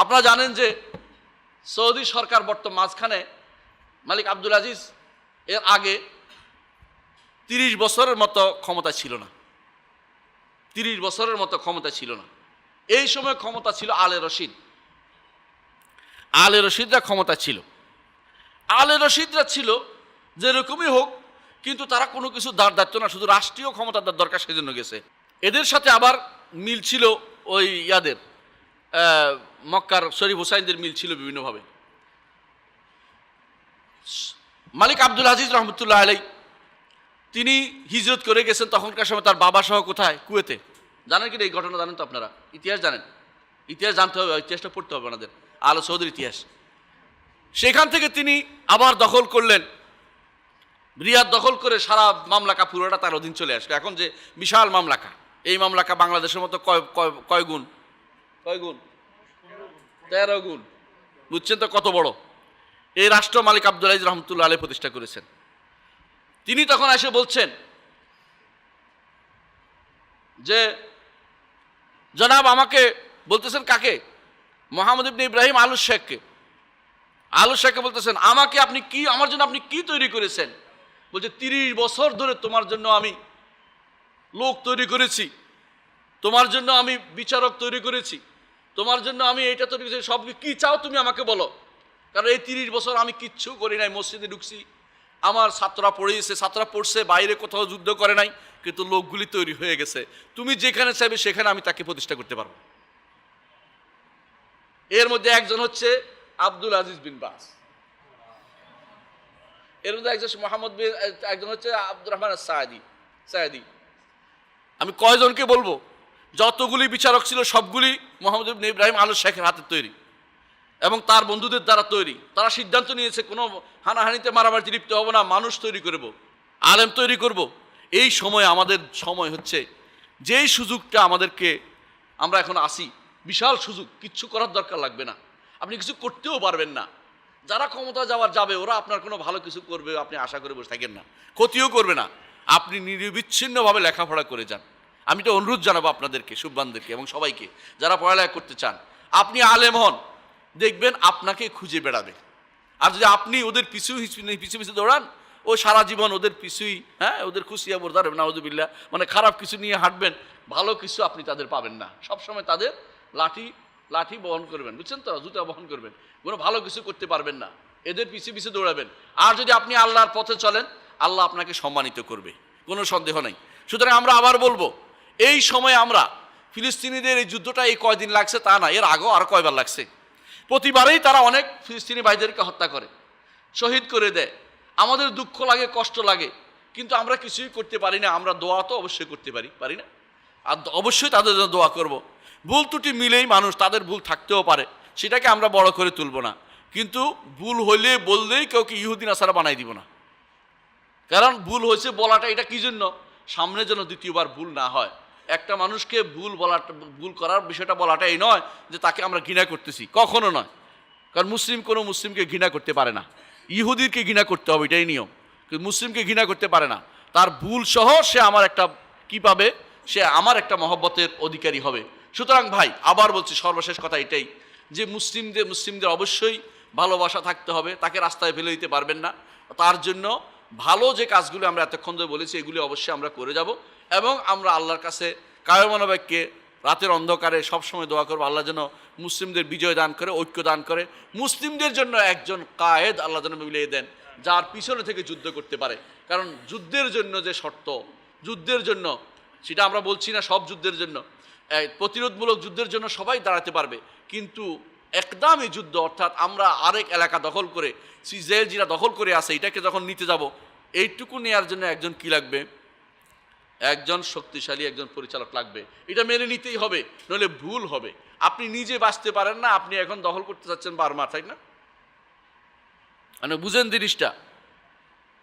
আপনারা জানেন যে সৌদি সরকার বর্তমান মাঝখানে মালিক আব্দুল আজিজ এর আগে তিরিশ বছরের মতো ক্ষমতা ছিল না। তিরিশ বছরের মতো ক্ষমতা ছিল না। এই সময় ক্ষমতা ছিল আলে রশিদ। আলে রশিদরা ক্ষমতা ছিল। আলে রশিদরা ছিল যেরকমই হোক, কিন্তু তারা কোনো কিছু দাঁড় দাঁড়তো না, শুধু রাষ্ট্রীয় ক্ষমতা ক্ষমতার দরকার সেজন্য গেছে। এদের সাথে আবার মিল ছিল ওই ইয়াদের মক্কার শরীফ হুসাইনদের মিল ছিল বিভিন্নভাবে। মালিক আব্দুল আজিজ রহমতুল্লাহ আলাই, তিনি হিজরত করে গেছেন তখনকার সময় তার বাবা সহ কোথায়? কুয়েতে। জানেন কি এই ঘটনা জানেন তো আপনারা? ইতিহাস জানেন। ইতিহাস জানতে হবে, ইতিহাসটা পড়তে হবে আমাদের। আলো সৌদের ইতিহাস। সেখান থেকে তিনি আবার দখল করলেন। রিয়াদ দখল করে সারা মামলাকা পুরোটা তার অধীন চলে আসলো। এখন যে বিশাল মামলাকা, এই মামলাকা বাংলাদেশের মতো কয় কয়- কয় গুণ কয় গুণ তেরো গুণ। বুঝছেন তো কত বড়? এই রাষ্ট্র মালিক আব্দুল আজিজ রহমতুল্লাহ আলী প্রতিষ্ঠা করেছেন। তিনি তখন এসে বলছেন যে, জনাব আমাকে বলতেছেন কাকে? মোহাম্মদ ইব্রাহিম আলু শেখকে। আলু শেখকে বলতেছেন, আমাকে আপনি কি, আমার জন্য আপনি কি তৈরি করেছেন? বলছে, তিরিশ বছর ধরে তোমার জন্য আমি লোক তৈরি করেছি। তোমার জন্য আমি বিচারক তৈরি করেছি। তোমার জন্য আমি এইটা তো সব কি চাও তুমি আমাকে বলো। কারণ এই তিরিশ বছর আমি কিচ্ছু করি নাই, মসজিদে ঢুকছি। আমার ছাত্ররা পড়িয়েছে ছাত্ররা পড়ছে, বাইরে কোথাও যুদ্ধ করে নাই, কিন্তু লোকগুলি তৈরি হয়ে গেছে। তুমি যেখানে চাইবে সেখানে আমি তাকে প্রতিষ্ঠা করতে পারব। এর মধ্যে একজন হচ্ছে আব্দুল আজিজ বিন বাস। এর মধ্যে একজন মোহাম্মদ বিন, একজন হচ্ছে আব্দুর রহমান সায়দি সায়দি আমি কয়জনকে বলব? যতগুলি বিচারক ছিল, সবগুলি মোহাম্মদ ইবনে ইব্রাহিম আলু শেখের হাতে তৈরি এবং তার বন্ধুদের দ্বারা তৈরি। তারা সিদ্ধান্ত নিয়েছে, কোনো হানাহানিতে মারামারি লিপ্ত হব না, মানুষ তৈরি করব, আলেম তৈরি করব। এই সময় আমাদের সময় হচ্ছে, যেই সুযোগটা আমাদেরকে আমরা এখন আসি, বিশাল সুযোগ, কিচ্ছু করার দরকার লাগবে না। আপনি কিছু করতেও পারবেন না। যারা ক্ষমতা যাওয়ার যাবে, ওরা আপনার কোনো ভালো কিছু করবে, আপনি আশা করে বসে থাকেন না। ক্ষতিও করবে না। আপনি নিরবিচ্ছিন্নভাবে লেখাপড়া করে যান। আমি তো অনুরোধ জানাব আপনাদেরকে, সুব্বানদেরকে এবং সবাইকে, যারা পড়ালেখা করতে চান, আপনি আলেম হন, দেখবেন আপনাকে খুঁজে বেড়াবে। আর যদি আপনি ওদের পিছু পিছু পিছু দৌড়ান, ও সারা জীবন ওদের পিছুই হ্যাঁ ওদের খুশি খুশিয়া বোরদার নাউজুবিল্লা মানে খারাপ কিছু নিয়ে হাঁটবেন, ভালো কিছু আপনি তাদের পাবেন না। সবসময় তাদের লাঠি লাঠি বহন করবেন, বুঝছেন তো? জুতা বহন করবেন, কোনো ভালো কিছু করতে পারবেন না। এদের পিছু পিছু দৌড়াবেন। আর যদি আপনি আল্লাহর পথে চলেন, আল্লাহ আপনাকে সম্মানিত করবে, কোনো সন্দেহ নেই। সুতরাং আমরা আবার বলব এই সময় আমরা ফিলিস্তিনিদের এই যুদ্ধটা এই কয়দিন লাগছে তা না, এর আগেও আর কয়বার লাগছে। প্রতিবারেই তারা অনেক ফিলিস্তিনি ভাইদেরকে হত্যা করে, শহীদ করে দেয়। আমাদের দুঃখ লাগে, কষ্ট লাগে, কিন্তু আমরা কিছুই করতে পারি না, আমরা দোয়া তো অবশ্যই করতে পারি পারি না? আর অবশ্যই তাদের জন্য দোয়া করব। ভুল ত্রুটি মিলেই মানুষ তাদের ভুল থাকতেও পারে, সেটাকে আমরা বড় করে তুলব না। কিন্তু ভুল হলে বললেই কাউকে ইহুদিন আসারা বানাই দিব না। কারণ ভুল হয়েছে বলাটা এটা কি জন্য? সামনে যেন দ্বিতীয়বার ভুল না হয়। একটা মানুষকে ভুল বলাটা, ভুল করার বিষয়টা বলাটা এই নয় যে তাকে আমরা ঘৃণা করতেছি। কখনো নয়। কারণ মুসলিম কোনো মুসলিমকে ঘৃণা করতে পারে না। ইহুদিরকে ঘৃণা করতে হবে, এটাই নিয়ম। কিন্তু মুসলিমকে ঘৃণা করতে পারে না। তার ভুল সহ সে আমার একটা, কি পাবে? সে আমার একটা মহব্বতের অধিকারী হবে। সুতরাং ভাই, আবার বলছি সর্বশেষ কথা এটাই যে মুসলিমদের মুসলিমদের অবশ্যই ভালোবাসা থাকতে হবে। তাকে রাস্তায় ফেলে দিতে পারবেন না। তার জন্য ভালো যে কাজগুলো আমরা এতক্ষণ ধরে বলেছি, এগুলি অবশ্যই আমরা করে যাব এবং আমরা আল্লাহর কাছে কায়মনোবাক্যে রাতের অন্ধকারে সবসময় দোয়া করব। আল্লাহ যেন মুসলিমদের বিজয় দান করে, ঐক্য দান করে। মুসলিমদের জন্য একজন কায়েদ আল্লাহ যেন মিলিয়ে দেন, যার পিছনে থেকে যুদ্ধ করতে পারে। কারণ যুদ্ধের জন্য যে শর্ত, যুদ্ধের জন্য, সেটা আমরা বলছি না সব যুদ্ধের জন্য। প্রতিরোধমূলক যুদ্ধের জন্য সবাই দাঁড়াতে পারবে। কিন্তু একদমই যুদ্ধ, অর্থাৎ আমরা আরেক এলাকা দখল করে ইসরায়েল যেটা দখল করে আছে, এটাকে যখন নিতে যাব এইটুকু নেওয়ার জন্য একজন কি লাগবে? একজন শক্তিশালী, একজন পরিচালক লাগবে। এটা মেনে নিতেই হবে, নইলে ভুল হবে। আপনি নিজে বাঁচতে পারেন না, আপনি এখন দখল করতে চাচ্ছেন বারবার তাই না? মানে বুঝেন জিনিসটা।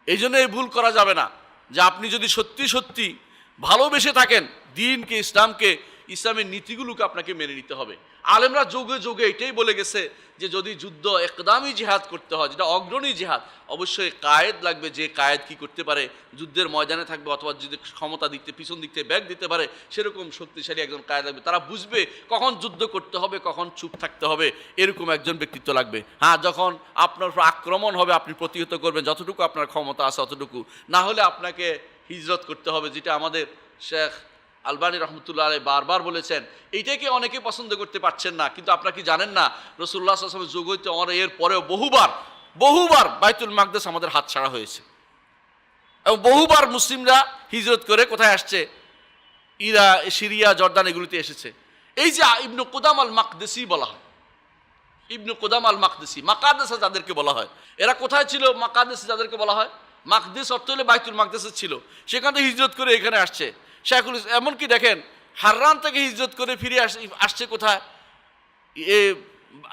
এই জন্য এই ভুল করা যাবে না যে আপনি যদি সত্যি সত্যি ভালোবেসে থাকেন দিনকে, ইসলামকে ইসলামের নীতিগুলোকে আপনাকে মেনে নিতে হবে। আলেমরা যোগে যোগে এটাই বলে গেছে যে যদি যুদ্ধ একদামি জেহাদ করতে হয়, যেটা অগ্রণী জিহাদ, অবশ্যই কায়েদ লাগবে, যে কায়েদ কি করতে পারে, যুদ্ধের ময়দানে থাকবে অথবা যদি ক্ষমতা দিতে, পিছন দিক থেকে ব্যাগ দিতে পারে, সেরকম শক্তিশালী একজন কায়েদ লাগবে। তারা বুঝবে কখন যুদ্ধ করতে হবে, কখন চুপ থাকতে হবে, এরকম একজন ব্যক্তিত্ব লাগবে। হ্যাঁ যখন আপনার আক্রমণ হবে, আপনি প্রতিহত করবেন, যতটুকু আপনার ক্ষমতা আছে, অতটুকু। না হলে আপনাকে হিজরত করতে হবে, যেটা আমাদের শেখ আলবানী রহমতুল্লাহ আলাই বারবার বলেছেন, এইটাকে অনেকে পছন্দ করতে পারছেন না, কিন্তু আপনারা কি জানেন না রসুল্লাহ আসলামের যুগ হইতে আমার এর পরেও বহুবার বহুবার বাইতুল মাকদেস আমাদের হাত ছাড়া হয়েছে। এবং বহুবার মুসলিমরা হিজরত করে কোথায় আসছে? ইরা, সিরিয়া, জর্দান এগুলিতে এসেছে। এই যে ইবনু কোদাম আল মাকদেসি বলা হয়, ইবনু কোদাম আল মাকদেসি মাকাদেসা যাদেরকে বলা হয়, এরা কোথায় ছিল? মাকাদেসে যাদেরকে বলা হয়? মাকদেস অর্থ হলে বাইতুল মাকদেসে ছিল। সেখান থেকে হিজরত করে এখানে আসছে। শেখুল এমনকি দেখেন, হাররান থেকে হিজরত করে ফিরে আস- আসছে কোথায়? এ,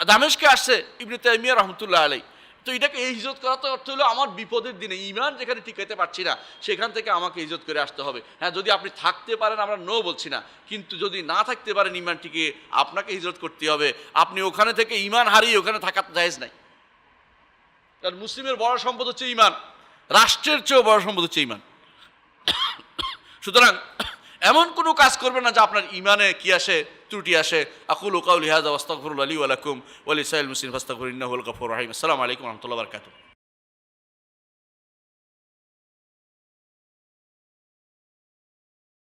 দামেশকে আসছে ইবনে তাইমিয়া রহমতুল্লাহ আলাই তো এটাকে এই হিজরত করা তো অর্থ হলো আমার বিপদের দিনে ইমান যেখানে টিকাইতে পারছি না, সেখান থেকে আমাকে হিজরত করে আসতে হবে। হ্যাঁ যদি আপনি থাকতে পারেন, আমরা নো বলছি না, কিন্তু যদি না থাকতে পারেন ইমান টিকে আপনাকে হিজরত করতে হবে। আপনি ওখানে থেকে ইমান হারিয়ে ওখানে থাকার জায়েজ নাই। কারণ মুসলিমের বড় সম্পদ হচ্ছে ইমান রাষ্ট্রের চেয়েও বড় সম্পদ হচ্ছে ইমান সুতরাং, এমন কোনো কাজ করবে না যা আপনার ইমানে কি আসে, ত্রুটি আসে। আকুল ওকাউল হিয়াজ আস্তাগফিরুল্লাহ আলী আলাকুম ওয়ালি সাইল মুসিন ফাস্তাকুর ইন্নাহুল গফুর রাহিম। আসসালামু আলাইকুম রহমতুল্লাহ বারকাতুহ।